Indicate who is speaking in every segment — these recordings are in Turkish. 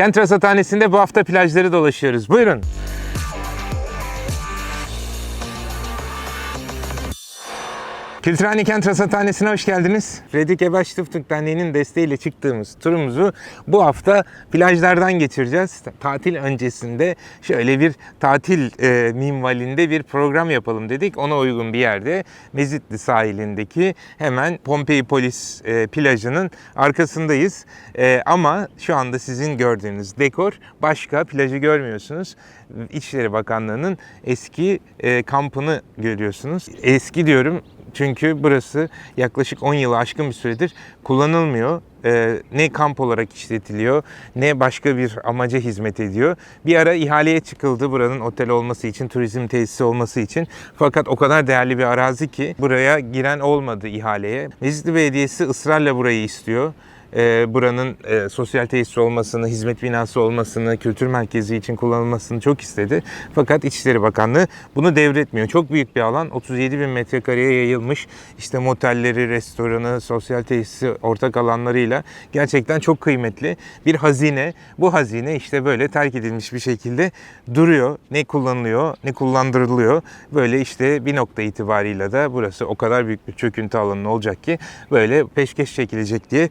Speaker 1: Kent Rasathanesi'nde bu hafta plajları dolaşıyoruz. Buyurun. Kültürhane Kent Rasathanesi'ne hoş geldiniz. Fredrik Ebaş Tıftık Derneği'nin desteğiyle çıktığımız turumuzu bu hafta plajlardan geçireceğiz. Tatil öncesinde şöyle bir tatil e, minvalinde bir program yapalım dedik. Ona uygun bir yerde Mezitli sahilindeki hemen Pompei Polis e, plajının arkasındayız. E, ama şu anda sizin gördüğünüz dekor başka. Plajı görmüyorsunuz. İçişleri Bakanlığı'nın eski e, kampını görüyorsunuz. Eski diyorum çünkü burası yaklaşık 10 yılı aşkın bir süredir kullanılmıyor. Ee, ne kamp olarak işletiliyor ne başka bir amaca hizmet ediyor. Bir ara ihaleye çıkıldı buranın otel olması için, turizm tesisi olması için. Fakat o kadar değerli bir arazi ki buraya giren olmadı ihaleye. Mezitli Belediyesi ısrarla burayı istiyor e, buranın e, sosyal tesis olmasını, hizmet binası olmasını, kültür merkezi için kullanılmasını çok istedi. Fakat İçişleri Bakanlığı bunu devretmiyor. Çok büyük bir alan, 37 bin metrekareye yayılmış. İşte motelleri, restoranı, sosyal tesisi, ortak alanlarıyla gerçekten çok kıymetli bir hazine. Bu hazine işte böyle terk edilmiş bir şekilde duruyor. Ne kullanılıyor, ne kullandırılıyor. Böyle işte bir nokta itibarıyla da burası o kadar büyük bir çöküntü alanı olacak ki böyle peşkeş çekilecek diye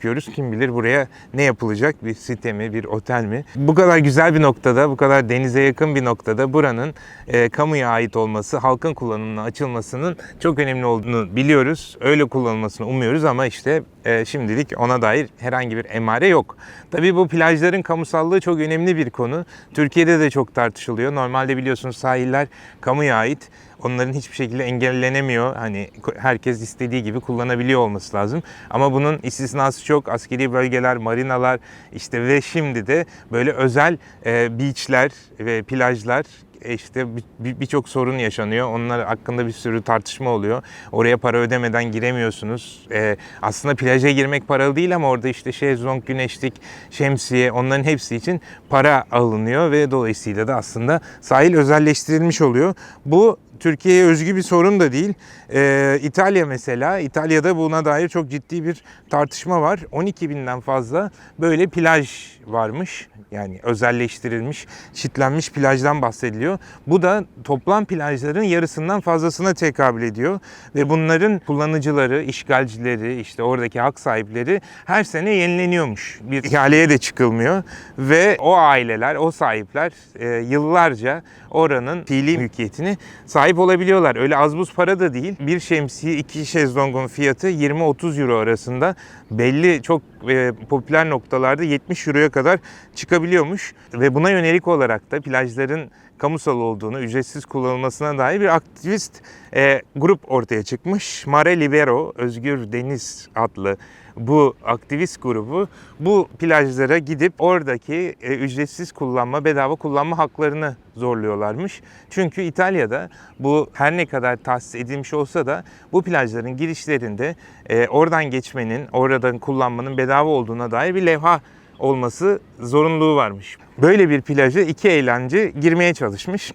Speaker 1: korkuyoruz. Kim bilir buraya ne yapılacak? Bir site mi, bir otel mi? Bu kadar güzel bir noktada, bu kadar denize yakın bir noktada buranın e, kamuya ait olması, halkın kullanımına açılmasının çok önemli olduğunu biliyoruz. Öyle kullanılmasını umuyoruz ama işte e, şimdilik ona dair herhangi bir emare yok. Tabii bu plajların kamusallığı çok önemli bir konu. Türkiye'de de çok tartışılıyor. Normalde biliyorsunuz sahiller kamuya ait onların hiçbir şekilde engellenemiyor. Hani herkes istediği gibi kullanabiliyor olması lazım. Ama bunun istisnası çok. Askeri bölgeler, marinalar işte ve şimdi de böyle özel e, beachler ve plajlar e, işte bir- birçok sorun yaşanıyor. Onlar hakkında bir sürü tartışma oluyor. Oraya para ödemeden giremiyorsunuz. Ee, aslında plaja girmek paralı değil ama orada işte şezlong, güneşlik, şemsiye onların hepsi için para alınıyor ve dolayısıyla da aslında sahil özelleştirilmiş oluyor. Bu Türkiye'ye özgü bir sorun da değil. Ee, İtalya mesela, İtalya'da buna dair çok ciddi bir tartışma var. 12 binden fazla böyle plaj varmış. Yani özelleştirilmiş, çitlenmiş plajdan bahsediliyor. Bu da toplam plajların yarısından fazlasına tekabül ediyor. Ve bunların kullanıcıları, işgalcileri, işte oradaki hak sahipleri her sene yenileniyormuş. Bir ihaleye de çıkılmıyor. Ve o aileler, o sahipler e, yıllarca oranın fiili mülkiyetini sahip olabiliyorlar. Öyle az buz para da değil. Bir şemsiye, iki şezlongun fiyatı 20-30 euro arasında. Belli çok e, popüler noktalarda 70 euroya kadar çıkabiliyormuş. Ve buna yönelik olarak da plajların kamusal olduğunu, ücretsiz kullanılmasına dair bir aktivist e, grup ortaya çıkmış. Mare Libero, Özgür Deniz adlı bu aktivist grubu bu plajlara gidip oradaki e, ücretsiz kullanma, bedava kullanma haklarını zorluyorlarmış. Çünkü İtalya'da bu her ne kadar tahsis edilmiş olsa da bu plajların girişlerinde e, oradan geçmenin, oradan kullanmanın bedava olduğuna dair bir levha olması zorunluluğu varmış. Böyle bir plaja iki eğlence girmeye çalışmış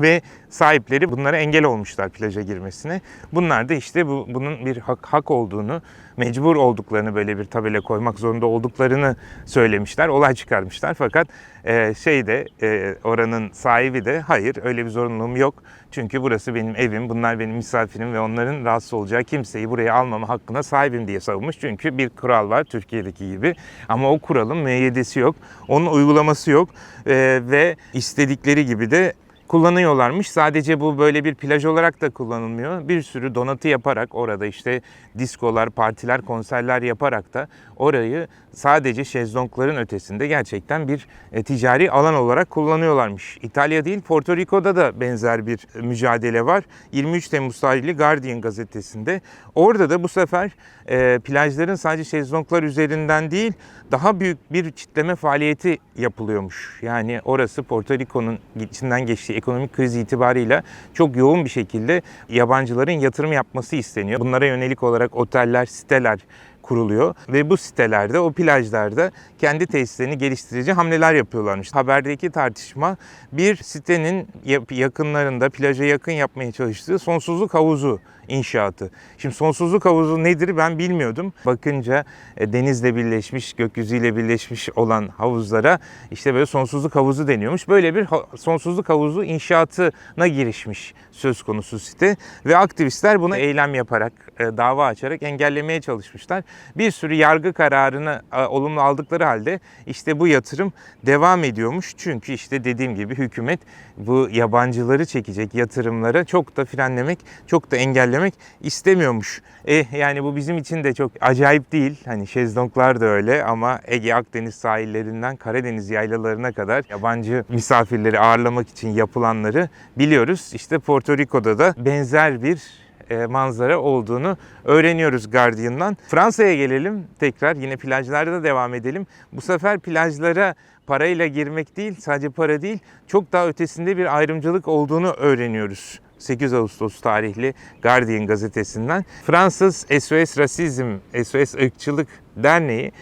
Speaker 1: ve sahipleri bunlara engel olmuşlar plaja girmesine. Bunlar da işte bu, bunun bir hak, hak olduğunu, mecbur olduklarını böyle bir tabela koymak zorunda olduklarını söylemişler. Olay çıkarmışlar fakat e, şey de e, oranın sahibi de hayır öyle bir zorunluluğum yok. Çünkü burası benim evim, bunlar benim misafirim ve onların rahatsız olacağı kimseyi buraya almama hakkına sahibim diye savunmuş. Çünkü bir kural var Türkiye'deki gibi ama o kuralın müeyyidesi yok, onun uygulaması yok E, ve istedikleri gibi de kullanıyorlarmış. Sadece bu böyle bir plaj olarak da kullanılmıyor. Bir sürü donatı yaparak orada işte diskolar, partiler, konserler yaparak da orayı sadece şezlongların ötesinde gerçekten bir e, ticari alan olarak kullanıyorlarmış. İtalya değil, Porto Rico'da da benzer bir mücadele var. 23 Temmuz tarihli Guardian gazetesinde. Orada da bu sefer e, plajların sadece şezlonglar üzerinden değil, daha büyük bir çitleme faaliyeti yapılıyormuş. Yani orası Porto Rico'nun içinden geçtiği ekonomik kriz itibarıyla çok yoğun bir şekilde yabancıların yatırım yapması isteniyor. Bunlara yönelik olarak oteller, siteler kuruluyor ve bu sitelerde, o plajlarda kendi tesislerini geliştirici hamleler yapıyorlarmış. Haberdeki tartışma bir sitenin yakınlarında plaja yakın yapmaya çalıştığı sonsuzluk havuzu inşaatı. Şimdi sonsuzluk havuzu nedir ben bilmiyordum. Bakınca e, denizle birleşmiş, gökyüzüyle birleşmiş olan havuzlara işte böyle sonsuzluk havuzu deniyormuş. Böyle bir sonsuzluk havuzu inşaatına girişmiş söz konusu site ve aktivistler buna eylem yaparak, e, dava açarak engellemeye çalışmışlar. Bir sürü yargı kararını olumlu aldıkları halde işte bu yatırım devam ediyormuş. Çünkü işte dediğim gibi hükümet bu yabancıları çekecek yatırımlara çok da frenlemek, çok da engellemek istemiyormuş. E yani bu bizim için de çok acayip değil. Hani şezlonglar da öyle ama Ege Akdeniz sahillerinden Karadeniz yaylalarına kadar yabancı misafirleri ağırlamak için yapılanları biliyoruz. İşte Porto Rico'da da benzer bir manzara olduğunu öğreniyoruz Guardian'dan. Fransa'ya gelelim tekrar yine plajlarda devam edelim. Bu sefer plajlara parayla girmek değil sadece para değil çok daha ötesinde bir ayrımcılık olduğunu öğreniyoruz. 8 Ağustos tarihli Guardian gazetesinden. Fransız SOS Rasizm, SOS Irkçılık Derneği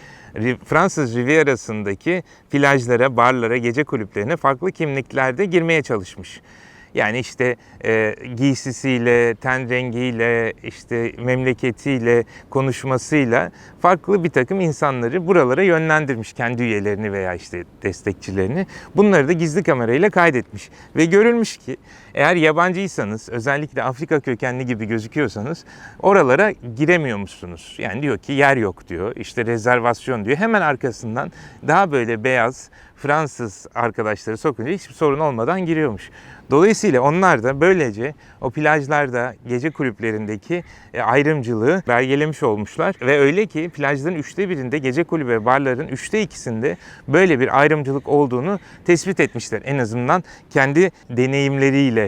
Speaker 1: Fransız Riviera'sındaki plajlara, barlara, gece kulüplerine farklı kimliklerde girmeye çalışmış. Yani işte e, giysisiyle, ten rengiyle, işte memleketiyle, konuşmasıyla farklı bir takım insanları buralara yönlendirmiş. Kendi üyelerini veya işte destekçilerini. Bunları da gizli kamerayla kaydetmiş. Ve görülmüş ki eğer yabancıysanız, özellikle Afrika kökenli gibi gözüküyorsanız oralara giremiyormuşsunuz. Yani diyor ki yer yok diyor, işte rezervasyon diyor. Hemen arkasından daha böyle beyaz Fransız arkadaşları sokunca hiçbir sorun olmadan giriyormuş. Dolayısıyla onlar da böylece o plajlarda, gece kulüplerindeki e, ayrımcılığı belgelemiş olmuşlar. Ve öyle ki plajların üçte birinde, gece kulübü ve barların üçte ikisinde böyle bir ayrımcılık olduğunu tespit etmişler. En azından kendi deneyimleriyle.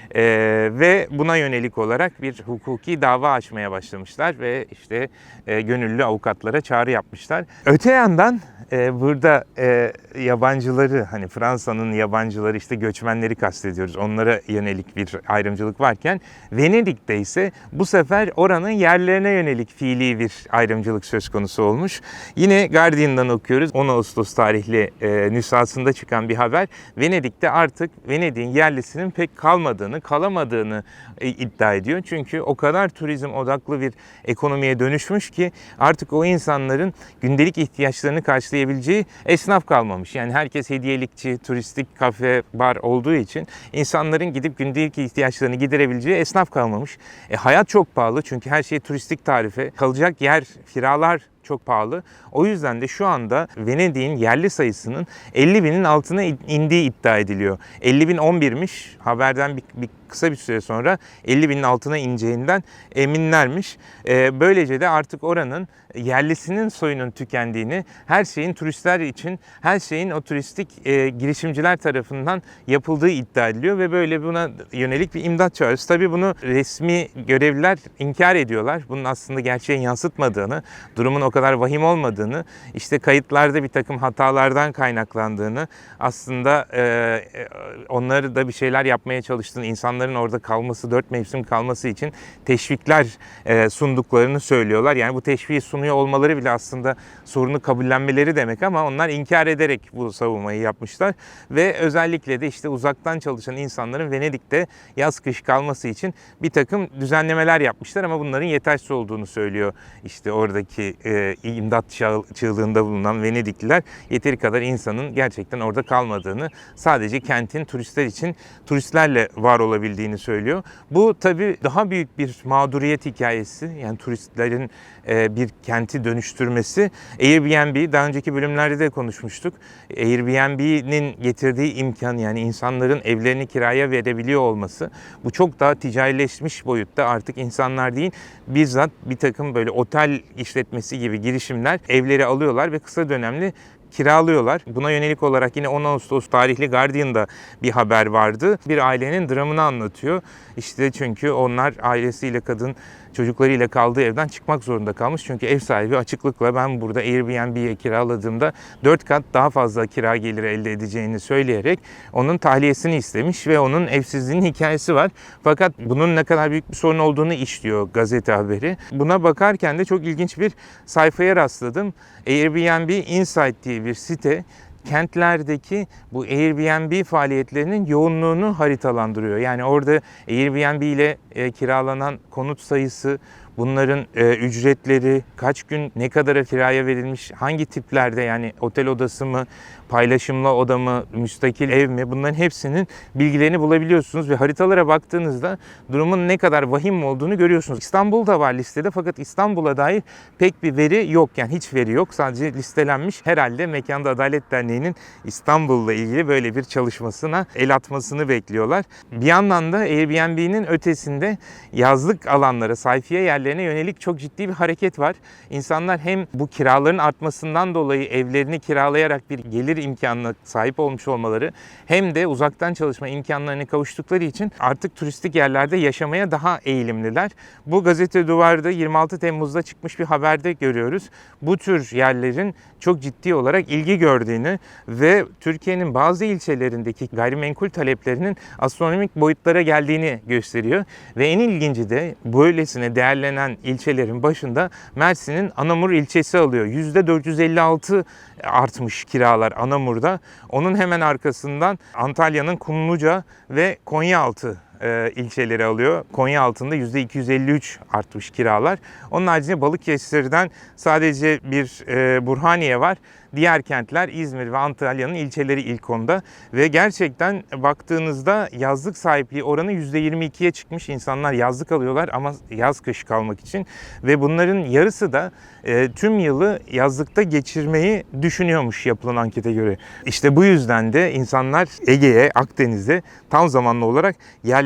Speaker 1: Ee, ve buna yönelik olarak bir hukuki dava açmaya başlamışlar ve işte e, gönüllü avukatlara çağrı yapmışlar. Öte yandan e, burada e, yabancıları hani Fransa'nın yabancıları işte göçmenleri kastediyoruz. Onlara yönelik bir ayrımcılık varken Venedik'te ise bu sefer oranın yerlerine yönelik fiili bir ayrımcılık söz konusu olmuş. Yine Guardian'dan okuyoruz. 10 Ağustos tarihli e, nüshasında çıkan bir haber. Venedik'te artık Venedik'in yerlisinin pek kalmadığını, kalamadığını e, iddia ediyor. Çünkü o kadar turizm odaklı bir ekonomiye dönüşmüş ki artık o insanların gündelik ihtiyaçlarını karşılayabileceği esnaf kalmamış. Yani herkes hediyelikçi, turistik kafe, bar olduğu için insanların gidip gündelik ihtiyaçlarını giderebileceği esnaf kalmamış. E, hayat çok pahalı çünkü her şey turistik tarife. Kalacak yer, kiralar çok pahalı. O yüzden de şu anda Venedik'in yerli sayısının 50 binin altına in- indiği iddia ediliyor. 50 bin 11'miş. Haberden bir, bir kısa bir süre sonra 50 binin altına ineceğinden eminlermiş. Ee, böylece de artık oranın yerlisinin soyunun tükendiğini, her şeyin turistler için, her şeyin o turistik e, girişimciler tarafından yapıldığı iddia ediliyor ve böyle buna yönelik bir imdat çağrısı. Tabii bunu resmi görevliler inkar ediyorlar. Bunun aslında gerçeğin yansıtmadığını, durumun o kadar vahim olmadığını, işte kayıtlarda bir takım hatalardan kaynaklandığını, aslında e, e, onları da bir şeyler yapmaya çalıştığını, insanların orada kalması, dört mevsim kalması için teşvikler e, sunduklarını söylüyorlar. Yani bu teşviği sunuyor olmaları bile aslında sorunu kabullenmeleri demek ama onlar inkar ederek bu savunmayı yapmışlar. Ve özellikle de işte uzaktan çalışan insanların Venedik'te yaz kış kalması için bir takım düzenlemeler yapmışlar ama bunların yetersiz olduğunu söylüyor. İşte oradaki e, imdat çığlığında bulunan Venedikliler yeteri kadar insanın gerçekten orada kalmadığını, sadece kentin turistler için turistlerle var olabildiğini söylüyor. Bu tabii daha büyük bir mağduriyet hikayesi. Yani turistlerin e, bir kenti dönüştürmesi. Airbnb daha önceki bölümlerde de konuşmuştuk. Airbnb'nin getirdiği imkan yani insanların evlerini kiraya verebiliyor olması bu çok daha ticarileşmiş boyutta artık insanlar değil bizzat bir takım böyle otel işletmesi gibi girişimler evleri alıyorlar ve kısa dönemli kiralıyorlar. Buna yönelik olarak yine 10 Ağustos tarihli Guardian'da bir haber vardı. Bir ailenin dramını anlatıyor. İşte çünkü onlar ailesiyle kadın çocuklarıyla kaldığı evden çıkmak zorunda kalmış. Çünkü ev sahibi açıklıkla ben burada Airbnb'ye kiraladığımda 4 kat daha fazla kira geliri elde edeceğini söyleyerek onun tahliyesini istemiş ve onun evsizliğinin hikayesi var. Fakat bunun ne kadar büyük bir sorun olduğunu işliyor gazete haberi. Buna bakarken de çok ilginç bir sayfaya rastladım. Airbnb Insight diye bir site kentlerdeki bu Airbnb faaliyetlerinin yoğunluğunu haritalandırıyor. Yani orada Airbnb ile e, kiralanan konut sayısı, bunların e, ücretleri, kaç gün ne kadara kiraya verilmiş, hangi tiplerde yani otel odası mı, paylaşımlı oda mı, müstakil ev mi bunların hepsinin bilgilerini bulabiliyorsunuz ve haritalara baktığınızda durumun ne kadar vahim olduğunu görüyorsunuz. İstanbul'da var listede fakat İstanbul'a dair pek bir veri yok yani hiç veri yok sadece listelenmiş. Herhalde Mekanda Adalet Derneği'nin İstanbul'la ilgili böyle bir çalışmasına el atmasını bekliyorlar. Bir yandan da Airbnb'nin ötesinde yazlık alanlara, sayfiye yerlerine yönelik çok ciddi bir hareket var. İnsanlar hem bu kiraların artmasından dolayı evlerini kiralayarak bir gelir imkanına sahip olmuş olmaları hem de uzaktan çalışma imkanlarına kavuştukları için artık turistik yerlerde yaşamaya daha eğilimliler. Bu gazete duvarda 26 Temmuz'da çıkmış bir haberde görüyoruz. Bu tür yerlerin çok ciddi olarak ilgi gördüğünü ve Türkiye'nin bazı ilçelerindeki gayrimenkul taleplerinin astronomik boyutlara geldiğini gösteriyor. Ve en ilginci de böylesine değerlenen ilçelerin başında Mersin'in Anamur ilçesi alıyor. %456 artmış kiralar Anamur'da. Onun hemen arkasından Antalya'nın Kumluca ve Konyaaltı e, ilçeleri alıyor. Konya altında %253 artmış kiralar. Onun haricinde Balıkesir'den sadece bir e, Burhaniye var. Diğer kentler İzmir ve Antalya'nın ilçeleri ilk onda. Ve gerçekten baktığınızda yazlık sahipliği oranı %22'ye çıkmış. İnsanlar yazlık alıyorlar ama yaz kış kalmak için. Ve bunların yarısı da e, tüm yılı yazlıkta geçirmeyi düşünüyormuş yapılan ankete göre. İşte bu yüzden de insanlar Ege'ye, Akdeniz'e tam zamanlı olarak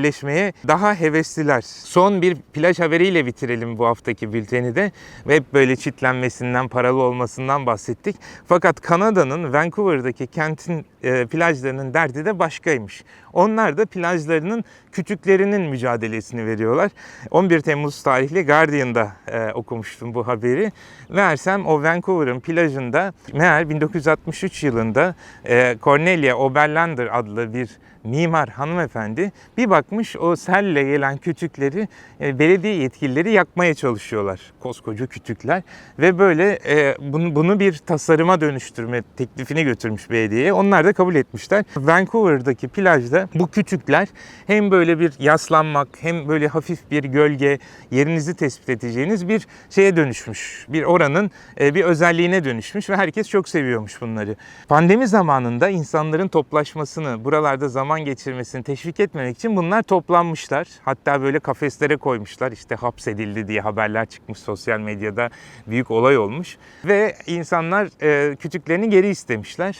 Speaker 1: yerleşmeye daha hevesliler. Son bir plaj haberiyle bitirelim bu haftaki bülteni de. Hep böyle çitlenmesinden, paralı olmasından bahsettik. Fakat Kanada'nın Vancouver'daki kentin e, plajlarının derdi de başkaymış. Onlar da plajlarının kütüklerinin mücadelesini veriyorlar. 11 Temmuz tarihli Guardian'da e, okumuştum bu haberi. Meğersem o Vancouver'ın plajında meğer 1963 yılında e, Cornelia Oberlander adlı bir mimar hanımefendi bir bakmış o selle gelen kütükleri e, belediye yetkilileri yakmaya çalışıyorlar. Koskoca kütükler ve böyle e, bunu, bunu bir tasarıma dönüştürme teklifini götürmüş belediyeye. Onlar da kabul etmişler. Vancouver'daki plajda bu kütükler hem böyle bir yaslanmak hem böyle hafif bir gölge yerinizi tespit edeceğiniz bir şeye dönüşmüş. Bir oranın e, bir özelliğine dönüşmüş ve herkes çok seviyormuş bunları. Pandemi zamanında insanların toplaşmasını, buralarda zaman geçirmesini teşvik etmemek için bunlar toplanmışlar. Hatta böyle kafeslere koymuşlar. İşte hapsedildi diye haberler çıkmış sosyal medyada. Büyük olay olmuş. Ve insanlar e, kütüklerini geri istemişler.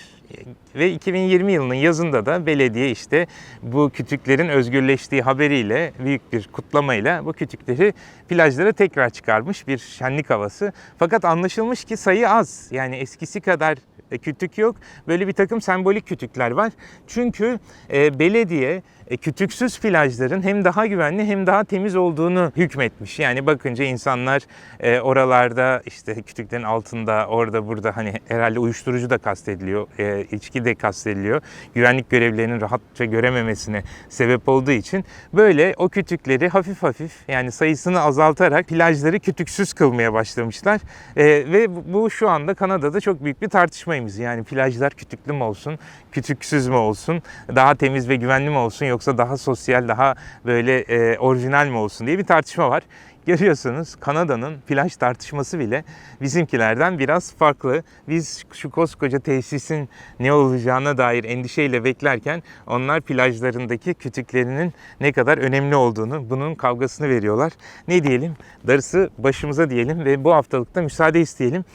Speaker 1: Ve 2020 yılının yazında da belediye işte bu kütüklerin özgürleştiği haberiyle büyük bir kutlamayla bu kütükleri plajlara tekrar çıkarmış bir şenlik havası. Fakat anlaşılmış ki sayı az. Yani eskisi kadar e, kütük yok. Böyle bir takım sembolik kütükler var. Çünkü e, belediye kütüksüz plajların hem daha güvenli hem daha temiz olduğunu hükmetmiş. Yani bakınca insanlar e, oralarda işte kütüklerin altında orada burada hani herhalde uyuşturucu da kastediliyor, e, içki de kastediliyor. Güvenlik görevlilerinin rahatça görememesine sebep olduğu için böyle o kütükleri hafif hafif yani sayısını azaltarak plajları kütüksüz kılmaya başlamışlar. E, ve bu şu anda Kanada'da çok büyük bir tartışmayımız. Yani plajlar kütüklü mü olsun, kütüksüz mü olsun, daha temiz ve güvenli mi olsun yoksa daha sosyal, daha böyle e, orijinal mi olsun diye bir tartışma var. Görüyorsunuz Kanada'nın plaj tartışması bile bizimkilerden biraz farklı. Biz şu koskoca tesisin ne olacağına dair endişeyle beklerken onlar plajlarındaki kütüklerinin ne kadar önemli olduğunu, bunun kavgasını veriyorlar. Ne diyelim? Darısı başımıza diyelim ve bu haftalıkta müsaade isteyelim.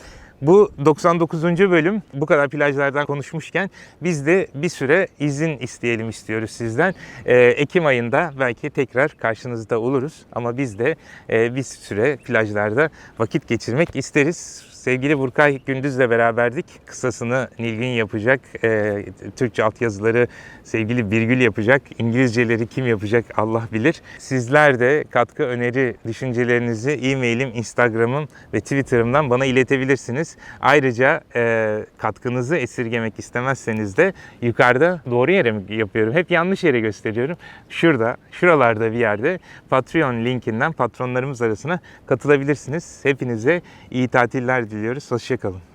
Speaker 1: Bu 99. bölüm bu kadar plajlardan konuşmuşken biz de bir süre izin isteyelim istiyoruz sizden. Ee, Ekim ayında belki tekrar karşınızda oluruz ama biz de e, bir süre plajlarda vakit geçirmek isteriz. Sevgili Burkay Gündüz'le beraberdik. Kısasını Nilgün yapacak. E, Türkçe altyazıları sevgili Birgül yapacak. İngilizceleri kim yapacak Allah bilir. Sizler de katkı, öneri, düşüncelerinizi e-mailim, Instagram'ım ve Twitter'ımdan bana iletebilirsiniz. Ayrıca e, katkınızı esirgemek istemezseniz de yukarıda doğru yere mi yapıyorum? Hep yanlış yere gösteriyorum. Şurada, şuralarda bir yerde Patreon linkinden patronlarımız arasına katılabilirsiniz. Hepinize iyi tatiller diliyoruz. Hoşçakalın.